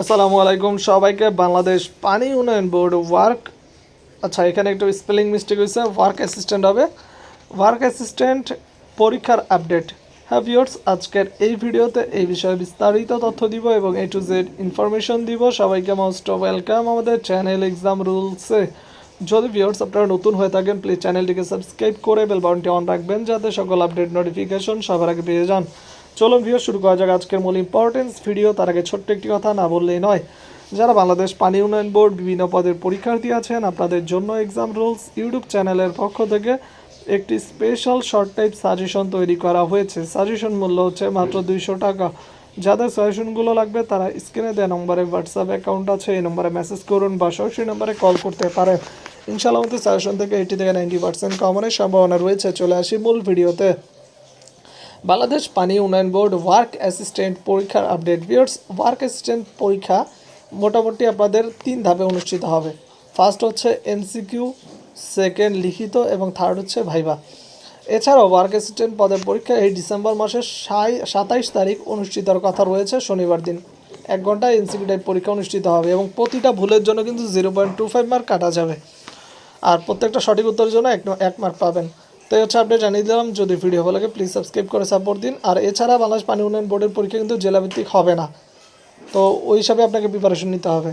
আসসালামু আলাইকুম সবাইকে, বাংলাদেশ পানি উন্নয়ন বোর্ড ওয়ার্ক। আচ্ছা এখানে একটু স্পেলিং মিস্টেক হয়েছে, ওয়ার্ক অ্যাসিস্ট্যান্ট হবে। ওয়ার্ক অ্যাসিস্ট্যান্ট পরীক্ষার আপডেট। হ্যাঁ ভিউয়ার্স, আজকের এই ভিডিওতে এই বিষয়ে বিস্তারিত তথ্য দিব এবং এ টু জেড ইনফরমেশন দিব। সবাইকে মোস্ট ওয়েলকাম আমাদের চ্যানেল এক্সাম রুলসে যদি ভিউয়ার্স আপনারা নতুন হয়ে থাকেন প্লিজ চ্যানেলটিকে সাবস্ক্রাইব করে বেল বাটনটি অন রাখবেন, যাতে সকল আপডেট নোটিফিকেশন সবার আগে পেয়ে যান। চলুন ভিডিও শুরু করা যাক আজকের মূল ইম্পর্টেন্স ভিডিও তার আগে ছোট্ট একটি কথা না বললেই নয়, যারা বাংলাদেশ পানি উন্নয়ন বোর্ড বিভিন্ন পদের পরীক্ষার্থী আছেন, আপনাদের জন্য এক্সাম রুলস ইউটিউব চ্যানেলের পক্ষ থেকে একটি স্পেশাল শর্ট টাইপ সাজেশন তৈরি করা হয়েছে। সাজেশন মূল্য হচ্ছে মাত্র দুইশো টাকা। যাদের সাজেশনগুলো লাগবে, তারা স্ক্রিনে দেওয়া নম্বরে হোয়াটসঅ্যাপ অ্যাকাউন্ট আছে, এই নম্বরে মেসেজ করুন বা সরাসরি নম্বরে কল করতে পারেন। ইনশাআল্লাহ আমাদের সাজেশন থেকে এইটি থেকে নাইনটি পার্সেন্ট কমনের সম্ভাবনা রয়েছে। চলে আসি মূল ভিডিওতে বাংলাদেশ পানি উন্নয়ন বোর্ড ওয়ার্ক অ্যাসিস্ট্যান্ট পরীক্ষার আপডেট ভিউয়ার্স ওয়ার্ক অ্যাসিস্ট্যান্ট পরীক্ষা মোটামুটি আপনাদের তিন ধাপে অনুষ্ঠিত হবে। ফার্স্ট হচ্ছে এমসিকিউ সেকেন্ড লিখিত এবং থার্ড হচ্ছে ভাইবা। এছাড়াও ওয়ার্ক অ্যাসিস্ট্যান্ট পদের পরীক্ষা এই ডিসেম্বর মাসের সাই, সাতাইশ তারিখ অনুষ্ঠিতর কথা রয়েছে শনিবার দিন। এক ঘণ্টা এমসিকিউ টাইপ পরীক্ষা অনুষ্ঠিত হবে এবং প্রতিটা ভুলের জন্য কিন্তু zero point two five mark কাটা যাবে। আর প্রত্যেকটা সঠিক উত্তরের জন্য এক এক মার্ক পাবেন। তো এই হচ্ছে আপডেট জানিয়ে দিলাম, যদি ভিডিও ভালো লাগে প্লিজ সাবস্ক্রাইব করে সাপোর্ট দিন। আর এছাড়া বাংলাদেশ পানি উন্নয়ন বোর্ডের পরীক্ষা কিন্তু জেলাভিত্তিক হবে না। তো ওই হিসাবে আপনাকে প্রিপারেশন নিতে হবে।